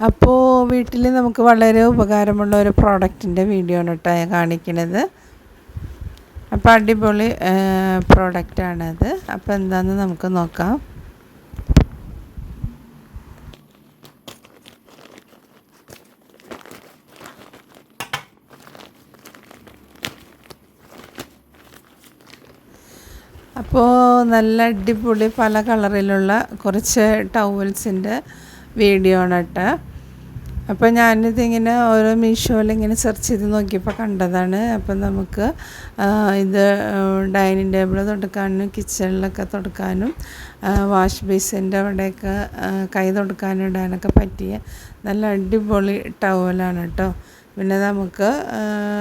അപ്പോൾ വീട്ടിൽ നമുക്ക് വളരെ ഉപകാരമുള്ള ഒരു പ്രോഡക്റ്റിന്റെ വീഡിയോ ആണ് കേട്ടോ കാണിക്കുന്നത് അപ്പോൾ അടിപൊളി പ്രോഡക്റ്റാണത് അപ്പോൾ എന്താണെന്ന് നമുക്ക് നോക്കാം. അപ്പോൾ നല്ല അടിപൊളി പല കളറിലുള്ള കുറച്ച് ടവൽസിന്റെ വീഡിയോ ആണ് കേട്ടോ അപ്പോൾ ഞാനിതിങ്ങനെ ഓരോ മീഷോയിൽ ഇങ്ങനെ സെർച്ച് ചെയ്ത് നോക്കിയപ്പോൾ കണ്ടതാണ്. അപ്പം നമുക്ക് ഇത് ഡൈനിങ് ടേബിൾ തുടക്കാനും കിച്ചണിലൊക്കെ തുടക്കാനും വാഷ് ബേസിന്റെ അവിടെയൊക്കെ കൈ തുടക്കാനും ഇടാനൊക്കെ പറ്റിയ നല്ല അടിപൊളി ടവലാണ് കേട്ടോ പിന്നെ നമുക്ക്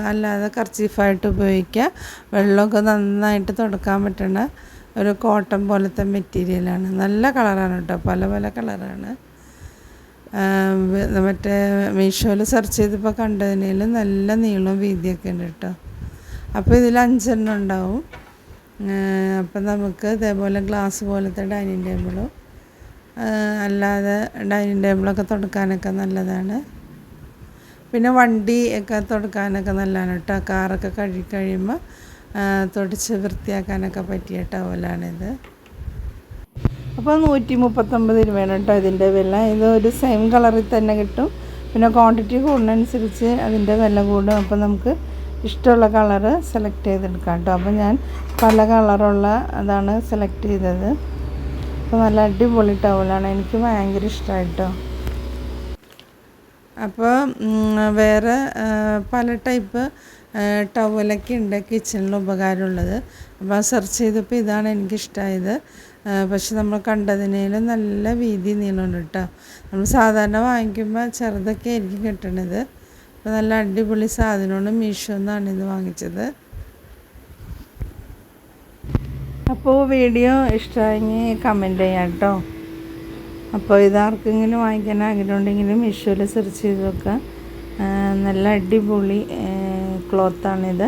അല്ലാതെ കർച്ചീഫായിട്ട് ഉപയോഗിക്കുക വെള്ളമൊക്കെ നന്നായിട്ട് തുടക്കാൻ പറ്റുന്ന ഒരു കോട്ടൺ പോലത്തെ മെറ്റീരിയലാണ്. നല്ല കളറാണ് കേട്ടോ. പല പല കളറാണ്. മറ്റേ മീഷോയിൽ സെർച്ച് ചെയ്തപ്പോൾ കണ്ടതിനേൽ നല്ല നീളവും വീതിയൊക്കെ ഉണ്ട് കേട്ടോ അപ്പോൾ ഇതിൽ അഞ്ചെണ്ണം ഉണ്ടാവും. അപ്പം നമുക്ക് ഇതേപോലെ ഗ്ലാസ് പോലത്തെ ഡൈനിങ് ടേബിളും അല്ലാതെ ഡൈനിങ് ടേബിളൊക്കെ തുടക്കാനൊക്കെ നല്ലതാണ്. പിന്നെ വണ്ടി ഒക്കെ തുടക്കാനൊക്കെ നല്ലതാണ് കേട്ടോ കാറൊക്കെ കഴുകി കഴിയുമ്പോൾ തുടച്ച് വൃത്തിയാക്കാനൊക്കെ പറ്റിയ ടവലാണിത് അപ്പോൾ നൂറ്റി മുപ്പത്തൊമ്പത് രൂപയാണ് കേട്ടോ ഇതിന്റെ വില. ഇത് ഒരു സെയിം കളറിൽ തന്നെ കിട്ടും. പിന്നെ ക്വാണ്ടിറ്റി കൂടുന്നതനുസരിച്ച് അതിന്റെ വില കൂടും. അപ്പോൾ നമുക്ക് ഇഷ്ടമുള്ള കളറ് സെലക്ട് ചെയ്തെടുക്കാം കേട്ടോ. അപ്പോൾ ഞാൻ പല കളറുള്ള അതാണ് സെലക്ട് ചെയ്തത്. അപ്പോൾ നല്ല അടിപൊളി ടവലാണ് എനിക്ക് ഭയങ്കര ഇഷ്ടമായിട്ടോ അപ്പോൾ വേറെ പല ടൈപ്പ് ടവലൊക്കെ ഉണ്ട് കിച്ചണിൽ ഉപകാരമുള്ളത്. അപ്പോൾ സെർച്ച് ചെയ്തപ്പോൾ ഇതാണ് എനിക്കിഷ്ടമായത് പക്ഷെ നമ്മൾ കണ്ടതിനേലും നല്ല വീതി നീളമുണ്ട് കേട്ടോ. നമ്മൾ സാധാരണ വാങ്ങിക്കുമ്പോൾ ചെറുതൊക്കെ ആയിരിക്കും കിട്ടണത്. അപ്പോൾ നല്ല അടിപൊളി സാധനമാണ് മീഷോ എന്നാണ് ഇത് വാങ്ങിച്ചത്. അപ്പോൾ വീഡിയോ ഇഷ്ടമായെങ്കിൽ കമന്റ് ചെയ്യാം കേട്ടോ. അപ്പോൾ ഇതാർക്കെങ്കിലും വാങ്ങിക്കാൻ ആഗ്രഹമുണ്ടെങ്കിലും മീഷോയിൽ സെർച്ച് ചെയ്ത് നോക്കുക. നല്ല അടിപൊളി ക്ലോത്താണിത്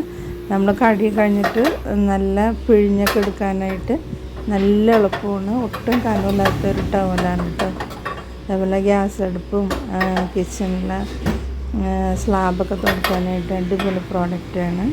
നമ്മൾ കടി കഴിഞ്ഞിട്ട് നല്ല പിഴിഞ്ഞൊക്കെ എടുക്കാനായിട്ട് നല്ല എളുപ്പമാണ്. ഒട്ടും കനമില്ലാത്തൊരു ടവലാണ് കേട്ടോ അതേപോലെ ഗ്യാസ് അടുപ്പും കിച്ചണിലെ സ്ലാബൊക്കെ തുടക്കാനായിട്ട് അടിപൊളി പ്രോഡക്റ്റാണ്